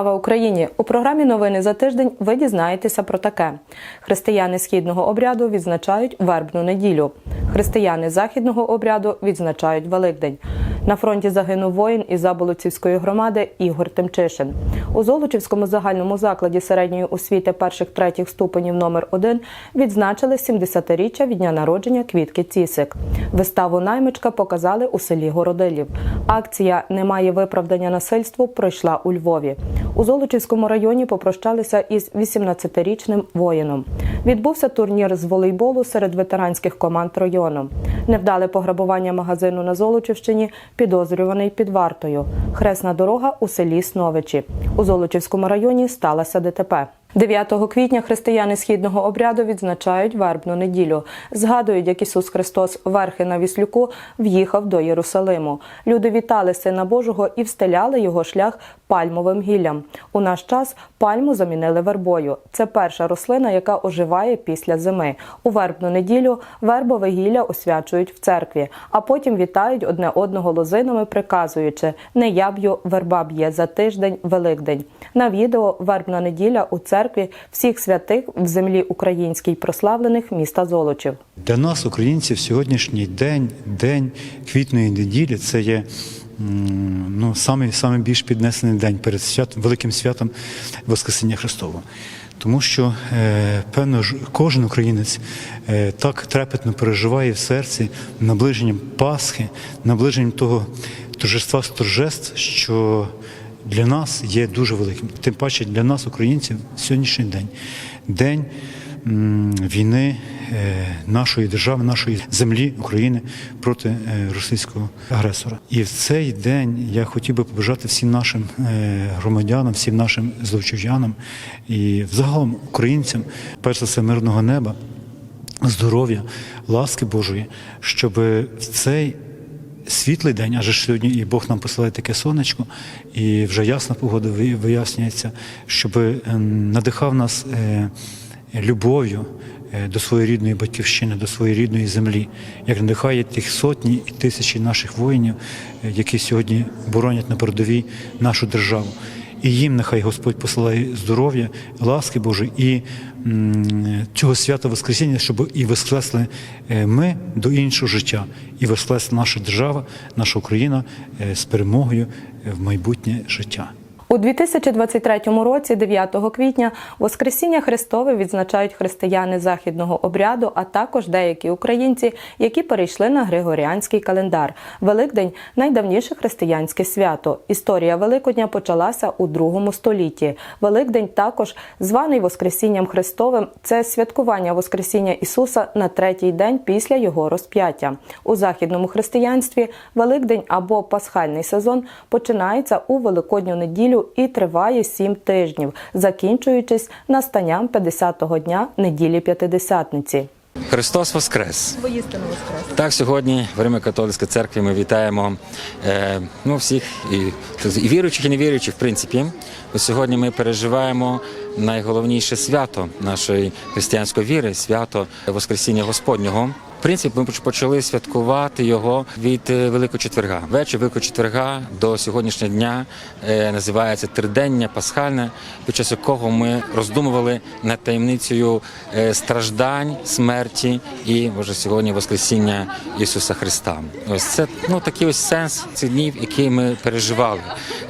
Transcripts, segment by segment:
Слава Україні! У програмі Новини за тиждень ви дізнаєтеся про таке: християни східного обряду відзначають вербну неділю. Християни західного обряду відзначають Великдень. На фронті загинув воїн із Заболоцівської громади Ігор Тимчишин. У Золочівському загальному закладі середньої освіти перших третіх ступенів номер 1 відзначили 70-річчя від дня народження Квітки Цісик. Виставу наймичка показали у селі Городилів. Акція Немає виправдання насильству пройшла у Львові. У Золочівському районі попрощалися із 18-річним воїном. Відбувся турнір з волейболу серед ветеранських команд району. Невдале пограбування магазину на Золочівщині підозрюваний під вартою. Хресна дорога у селі Сновичі. У Золочівському районі сталося ДТП. 9 квітня християни східного обряду відзначають вербну неділю. Згадують, як Ісус Христос верхи на віслюку в'їхав до Єрусалиму. Люди вітали Сина Божого і встеляли його шлях пальмовим гіллям. У наш час пальму замінили вербою. Це перша рослина, яка оживає після зими. У вербну неділю вербове гілля освячують в церкві, а потім вітають одне одного лозинами, приказуючи не я б'ю, верба б'є за тиждень, Великдень. На відео вербна неділя у церкві всіх святих в землі українській прославлених міста Золочів. Для нас, українців, сьогоднішній день, день квітної неділі, це є ну, самий, самий більш піднесений день перед свят, великим святом Воскресіння Христового. Тому що, е, певно, кожен українець е, так трепетно переживає в серці наближенням Пасхи, наближенням того торжества з торжеств, що для нас є дуже великим. Тим паче для нас, українців, сьогоднішній день день війни е, нашої держави, нашої землі України проти е, російського агресора. І в цей день я хотів би побажати всім нашим е, громадянам, всім нашим злочужанам і взагалом українцям, перш за все, мирного неба, здоров'я, ласки Божої, щоб в цей світлий день, адже сьогодні і Бог нам посилає таке сонечко, і вже ясна погода вияснюється, щоб надихав нас любов'ю е, до своєї рідної батьківщини, до своєї рідної землі, як надихає тих сотні і тисячі наших воїнів, е, які сьогодні боронять на передовій нашу державу. І їм нехай Господь посилає здоров'я, ласки Божої і цього свята Воскресіння, щоб і воскресли е, ми до іншого життя, і воскресла наша держава, наша Україна з перемогою в майбутнє життя. У 2023 році, 9 квітня, Воскресіння Христове відзначають християни західного обряду, а також деякі українці, які перейшли на Григоріанський календар. Великдень найдавніше християнське свято. Історія Великодня почалася у другому столітті. Великдень також званий Воскресінням Христовим. Це святкування Воскресіння Ісуса на третій день після його розп'яття. У західному християнстві Великдень або Пасхальний сезон починається у Великодню неділю і триває сім тижнів, закінчуючись настанням 50-го дня неділі П'ятидесятниці. Христос Воскрес! Воістину воскрес. Так, сьогодні в Римо-католицькій церкві ми вітаємо е, ну, всіх і, і віруючих, і невіруючих, в принципі. Ось сьогодні ми переживаємо найголовніше свято нашої християнської віри свято Воскресіння Господнього. В принципі, ми почали святкувати його від е, Великого четверга. Вечір Великого четверга до сьогоднішнього дня е, називається тридення пасхальне, під час якого ми роздумували над таємницею е, страждань, смерті і може сьогодні Воскресіння Ісуса Христа. Ось це ну такий ось сенс цих днів, які ми переживали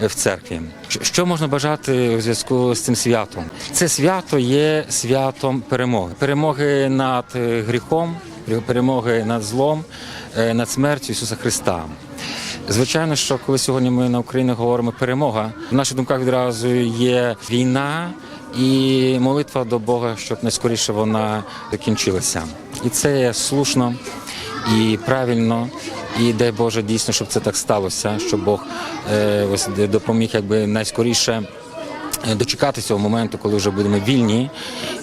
в церкві. Що- можна бажати у зв'язку з цим святом? Це свято є святом перемоги, перемоги над гріхом, перемоги над злом, е, над смертю Ісуса Христа. Звичайно, що коли сьогодні ми на Україні говоримо перемога, в наших думках відразу є війна і молитва до Бога, щоб найскоріше вона закінчилася. І це є слушно і правильно. І дай Боже дійсно, щоб це так сталося, щоб Бог е, допоміг якби найскоріше е, дочекатися цього моменту, коли вже будемо вільні,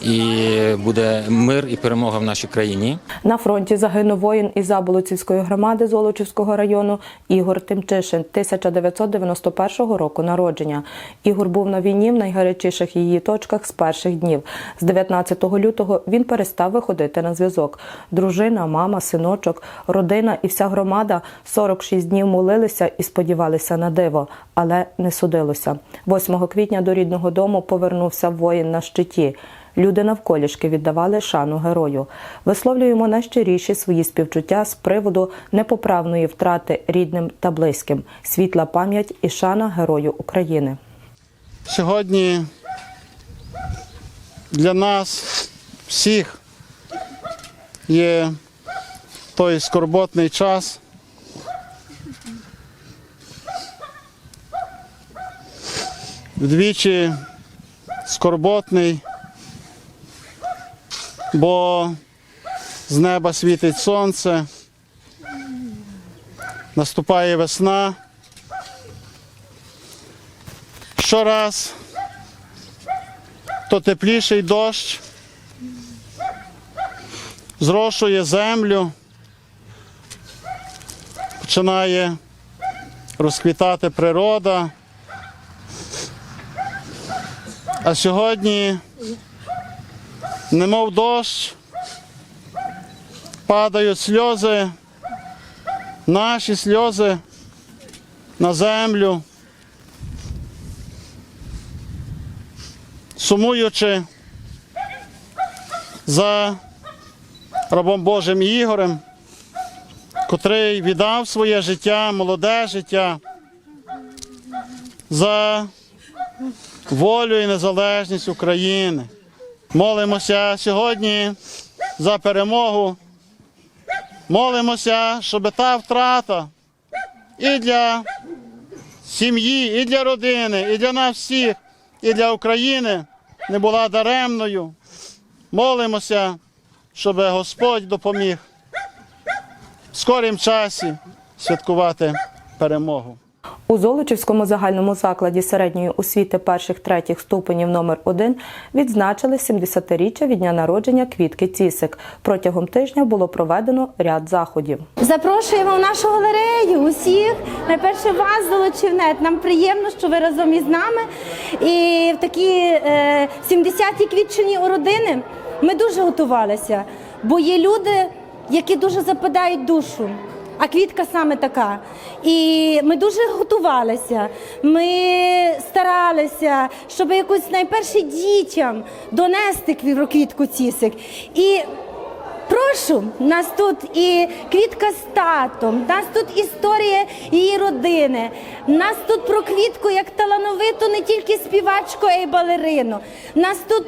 і буде мир і перемога в нашій країні. На фронті загинув воїн із Заболоцівської громади Золочівського району Ігор Тимчишин 1991 року народження. Ігор був на війні в найгарячіших її точках з перших днів. З 19 лютого він перестав виходити на зв'язок. Дружина, мама, синочок, родина і вся громада 46 днів молилися і сподівалися на диво, але не судилося. 8 квітня до рідного дому повернувся воїн на щиті. Люди навколішки віддавали шану герою. Висловлюємо найщиріші свої співчуття з приводу непоправної втрати рідним та близьким. Світла пам'ять і шана герою України. Сьогодні для нас всіх є той скорботний час. Вдвічі скорботний, бо з неба світить сонце, наступає весна. Щораз то тепліший дощ зрошує землю, починає розквітати природа. А сьогодні, немов дощ, падають сльози, наші сльози на землю. сумуючи за рабом Божим Ігорем, котрий віддав своє життя, молоде життя за волю і незалежність України. Молимося сьогодні за перемогу. Молимося, щоб та втрата і для сім'ї, і для родини, і для нас всіх, і для України не була даремною. Молимося, щоб Господь допоміг в скорім часі святкувати перемогу. У Золочівському загальному закладі середньої освіти перших третіх ступенів номер 1 відзначили 70-річчя від дня народження Квітки Цісик. Протягом тижня було проведено ряд заходів. Запрошуємо в нашу галерею усіх. Найперше вас, Золочівнет. Нам приємно, що ви разом із нами. І в такі е, 70-ті квітчені у родини ми дуже готувалися, бо є люди, які дуже западають душу. А квітка саме така. І ми дуже готувалися. Ми старалися, щоб якось найперше дітям донести кві- квітку цісик. І Прошу, нас тут і квітка з татом, нас тут історія її родини. Нас тут про квітку як талановиту не тільки співачку, а й балерину. Нас тут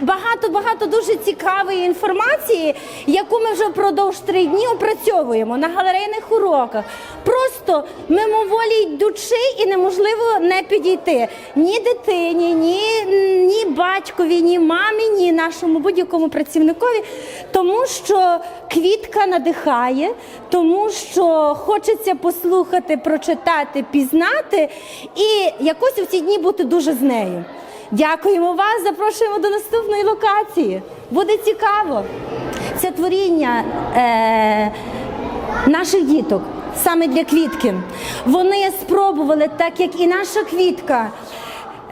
багато багато дуже цікавої інформації, яку ми вже впродовж три дні опрацьовуємо на галерейних уроках. Просто мимоволі йдучи, і неможливо не підійти ні дитині, ні, ні батькові, ні мамі, ні нашому будь-якому працівникові, тому що квітка надихає, тому що хочеться послухати, прочитати, пізнати і якось у ці дні бути дуже з нею. Дякуємо вас, запрошуємо до наступної локації. Буде цікаво. Це творіння е, наших діток. Саме для квітки. Вони спробували, так як і наша квітка,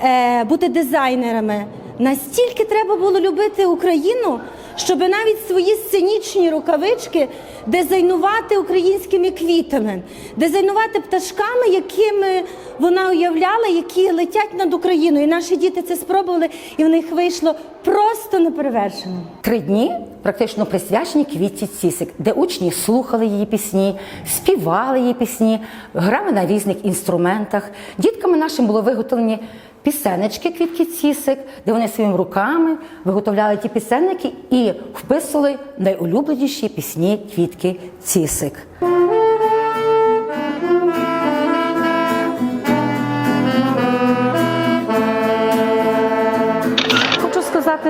е, бути дизайнерами. Настільки треба було любити Україну, щоб навіть свої сценічні рукавички дизайнувати українськими квітами, дизайнувати пташками, якими вона уявляла, які летять над Україною. І наші діти це спробували, і в них вийшло просто неперевершено. Три дні практично присвячені квітці Цісик, де учні слухали її пісні, співали її пісні, грали на різних інструментах. Дітками нашим було виготовлені пісенечки квітки Цісик, де вони своїми руками виготовляли ті пісенники і вписували найулюбленіші пісні квітки Цісик.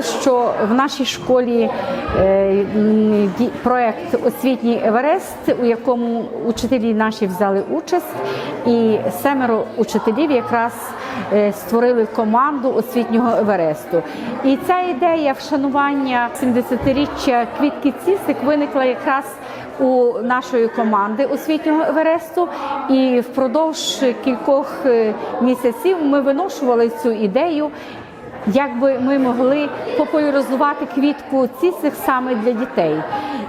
Сказати, що в нашій школі е, проект освітній Еверест, у якому учителі наші взяли участь, і семеро учителів якраз е, створили команду освітнього Евересту. І ця ідея вшанування 70-річчя Квітки Цісик виникла якраз у нашої команди освітнього Евересту, і впродовж кількох е, місяців ми виношували цю ідею. Як би ми могли популяризувати квітку цісих саме для дітей,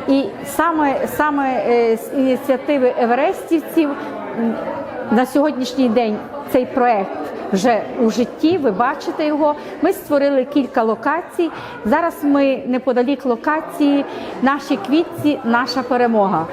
і саме саме е, з ініціативи Еверестівців на сьогоднішній день цей проект вже у житті. Ви бачите його. Ми створили кілька локацій. Зараз ми неподалік локації наші квітці, наша перемога.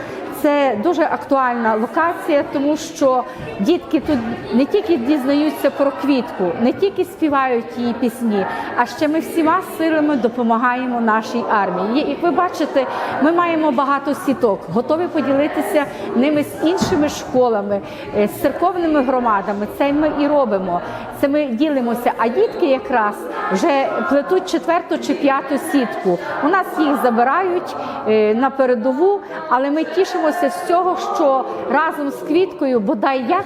Це дуже актуальна локація, тому що дітки тут не тільки дізнаються про квітку, не тільки співають її пісні, а ще ми всіма силами допомагаємо нашій армії. Як ви бачите, ми маємо багато сіток, готові поділитися ними з іншими школами, е, з церковними громадами. Це ми і робимо. Це ми ділимося. А дітки якраз вже плетуть четверту чи п'яту сітку. У нас їх забирають е, на передову, але ми тішимося з цього, що разом з квіткою, бодай як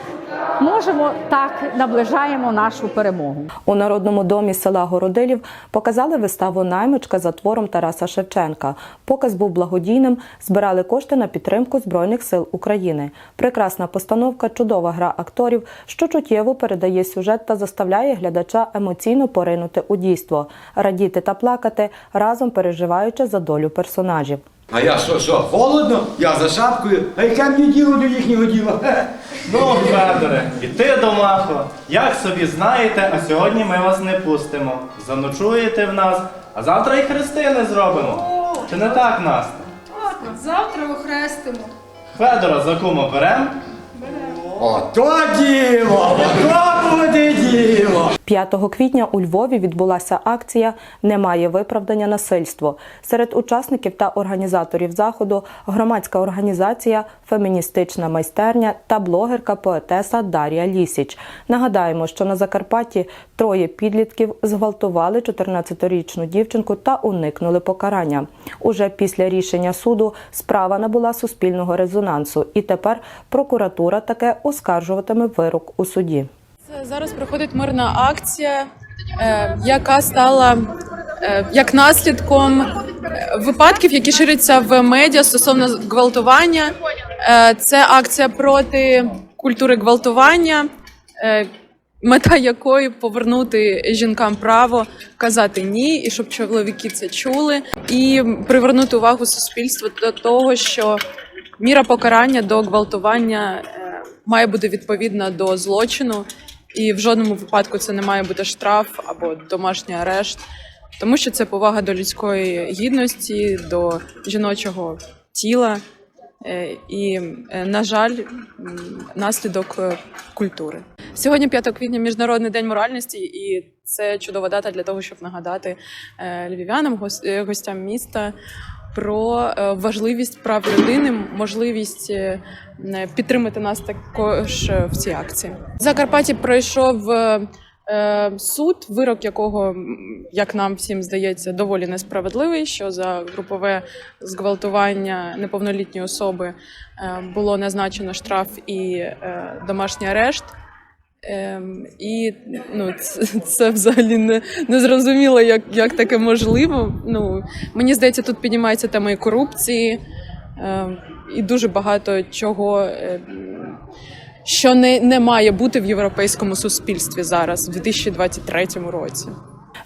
можемо, так наближаємо нашу перемогу. У народному домі села Городилів показали виставу наймичка за твором Тараса Шевченка. Показ був благодійним, збирали кошти на підтримку Збройних сил України. Прекрасна постановка, чудова гра акторів, що чуттєво передає сюжет та заставляє глядача емоційно поринути у дійство, радіти та плакати, разом переживаючи за долю персонажів. А я що, що, холодно? Я за шапкою. А яке мені діло до їхнього діла? Хе. Ну, Федоре, і ти, Домахо, як собі знаєте, а сьогодні ми вас не пустимо. Заночуєте в нас, а завтра і хрестини зробимо. Чи не так, Настя? Завтра охрестимо. Федора за кума берем? Ото діло! Ото буде діло! 5 квітня у Львові відбулася акція Немає виправдання насильство. Серед учасників та організаторів заходу громадська організація, феміністична майстерня та блогерка поетеса Дар'я Лісіч. Нагадаємо, що на Закарпатті троє підлітків зґвалтували 14-річну дівчинку та уникнули покарання. Уже після рішення суду справа набула суспільного резонансу, і тепер прокуратура таке оскаржуватиме вирок у суді. Зараз проходить мирна акція, е, яка стала е, як наслідком е, випадків, які ширяться в медіа стосовно гвалтування. Це акція проти культури гвалтування, мета якої повернути жінкам право казати ні, і щоб чоловіки це чули, і привернути увагу суспільства до того, що міра покарання до гвалтування має бути відповідна до злочину, і в жодному випадку це не має бути штраф або домашній арешт, тому що це повага до людської гідності, до жіночого тіла. Е, І, е, на жаль, наслідок е, культури. Сьогодні 5 квітня Міжнародний день моральності, і це чудова дата для того, щоб нагадати львів'янам, гостям міста про е, важливість прав людини, можливість е, підтримати нас також е, в цій акції. В Закарпатті пройшов суд, вирок якого, як нам всім здається, доволі несправедливий. Що за групове зґвалтування неповнолітньої особи було назначено штраф і домашній арешт. Ем, і ну, це, це взагалі не, не зрозуміло, як, як таке можливо. Ну, мені здається, тут піднімається тема і корупції, ем, і дуже багато чого, ем, що не, не має бути в європейському суспільстві зараз, в 2023 році.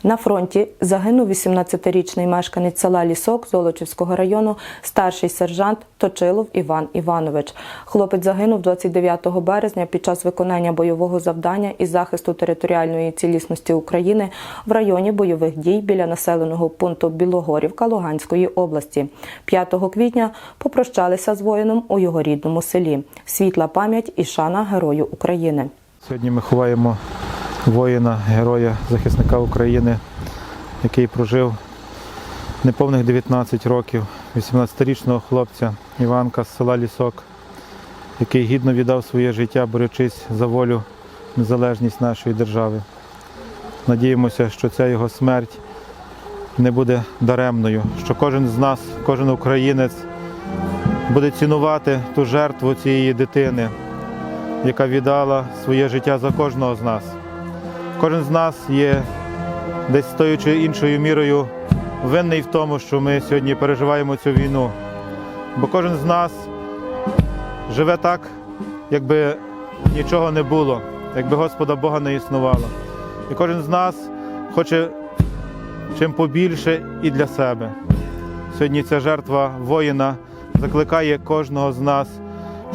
На фронті загинув 18-річний мешканець села Лісок Золочівського району, старший сержант Точилов Іван Іванович. Хлопець загинув 29 березня під час виконання бойового завдання із захисту територіальної цілісності України в районі бойових дій біля населеного пункту Білогорівка Луганської області. 5 квітня попрощалися з воїном у його рідному селі. Світла пам'ять і шана Герою України. Сьогодні ми ховаємо воїна, героя, захисника України, який прожив неповних 19 років, 18-річного хлопця Іванка з села Лісок, який гідно віддав своє життя, борючись за волю, незалежність нашої держави. Надіємося, що ця його смерть не буде даремною, що кожен з нас, кожен українець буде цінувати ту жертву цієї дитини, яка віддала своє життя за кожного з нас. Кожен з нас є десь тою чи іншою мірою винний в тому, що ми сьогодні переживаємо цю війну. Бо кожен з нас живе так, якби нічого не було, якби Господа Бога не існувало. І кожен з нас хоче чим побільше і для себе. Сьогодні ця жертва воїна закликає кожного з нас,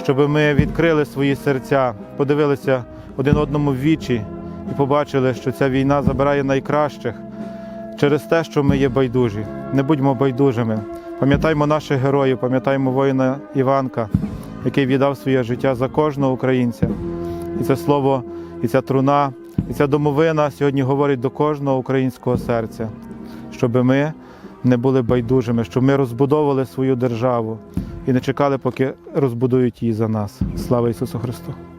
щоб ми відкрили свої серця, подивилися один одному в вічі і побачили, що ця війна забирає найкращих через те, що ми є байдужі. Не будьмо байдужими. Пам'ятаймо наших героїв, пам'ятаймо воїна Іванка, який віддав своє життя за кожного українця. І це слово, і ця труна, і ця домовина сьогодні говорить до кожного українського серця, щоб ми не були байдужими, щоб ми розбудовували свою державу і не чекали, поки розбудують її за нас. Слава Ісусу Христу! –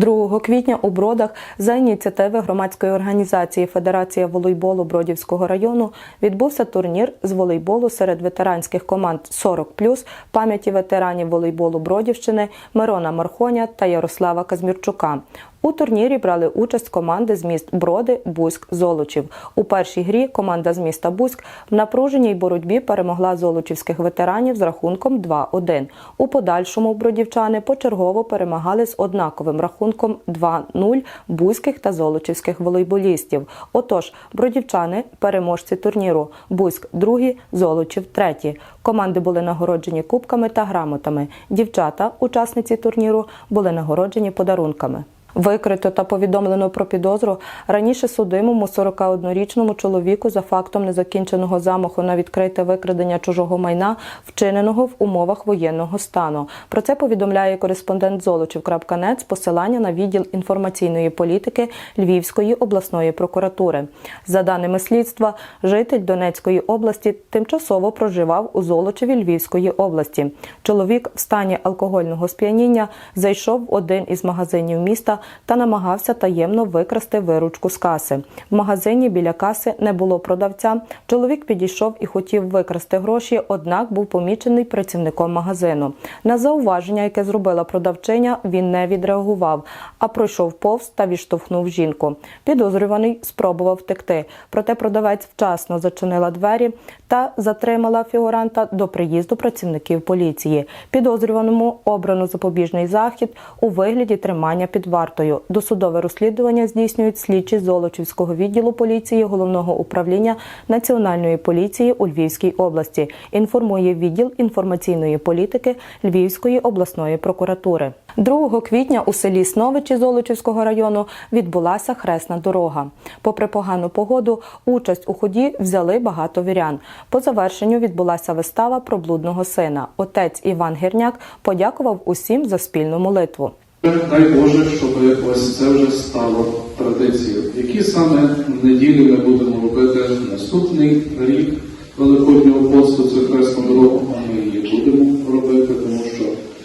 2 квітня у Бродах за ініціативи громадської організації Федерація волейболу Бродівського району відбувся турнір з волейболу серед ветеранських команд 40+, пам'яті ветеранів волейболу Бродівщини Мирона Мархоня та Ярослава Казмірчука. У турнірі брали участь команди з міст Броди, Бузьк, Золочів. У першій грі команда з міста Бузьк в напруженій боротьбі перемогла золочівських ветеранів з рахунком 2-1. У подальшому бродівчани почергово перемагали з однаковим рахунком 2-0 бузьких та золочівських волейболістів. Отож, бродівчани переможці турніру. Бузьк другі, Золочів треті. Команди були нагороджені кубками та грамотами. Дівчата, учасниці турніру, були нагороджені подарунками. Викрито та повідомлено про підозру раніше судимому 41-річному чоловіку за фактом незакінченого замаху на відкрите викрадення чужого майна, вчиненого в умовах воєнного стану. Про це повідомляє кореспондент Золочів.нет з посилання на відділ інформаційної політики Львівської обласної прокуратури. За даними слідства, житель Донецької області тимчасово проживав у Золочеві Львівської області. Чоловік в стані алкогольного сп'яніння зайшов в один із магазинів міста та намагався таємно викрасти виручку з каси. В магазині біля каси не було продавця. Чоловік підійшов і хотів викрасти гроші, однак був помічений працівником магазину. На зауваження, яке зробила продавчиня, він не відреагував, а пройшов повз та відштовхнув жінку. Підозрюваний спробував втекти, проте продавець вчасно зачинила двері та затримала фігуранта до приїзду працівників поліції. Підозрюваному обрано запобіжний захід у вигляді тримання під вартою. Досудове розслідування здійснюють слідчі Золочівського відділу поліції головного управління Національної поліції у Львівській області. Інформує відділ інформаційної політики Львівської обласної прокуратури. 2 квітня у селі Сновичі Золочівського району відбулася хресна дорога. Попри погану погоду, участь у ході взяли багато вірян. По завершенню відбулася вистава про блудного сина. Отець Іван Гірняк подякував усім за спільну молитву. Дай Боже, щоб ось це вже стало традицією. Які саме неділі ми будемо робити наступний рік Великоднього посту, це хресну дорогу, а ми її будемо робити, тому що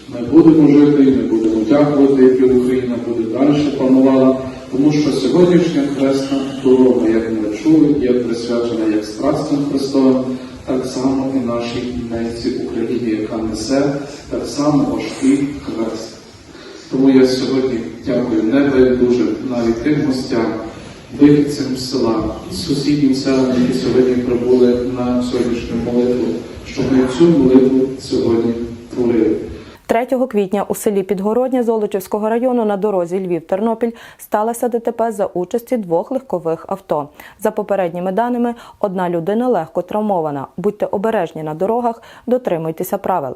ми будемо жити і ми будемо дякувати, як Україна буде далі панувала, тому що сьогоднішня хресна дорога, як ми чули, є присвячена як страстям Христовим, так само і нашій ненці Україні, яка несе так само важкий хрест. Тому я сьогодні дякую небайдужим навіть тим гостям, вихідцям села, сусіднім селам, які сьогодні прибули на сьогоднішню молитву, що ми цю молитву сьогодні творили. 3 квітня у селі Підгородня Золочівського району на дорозі Львів-Тернопіль сталося ДТП за участі двох легкових авто. За попередніми даними, одна людина легко травмована. Будьте обережні на дорогах, дотримуйтеся правил.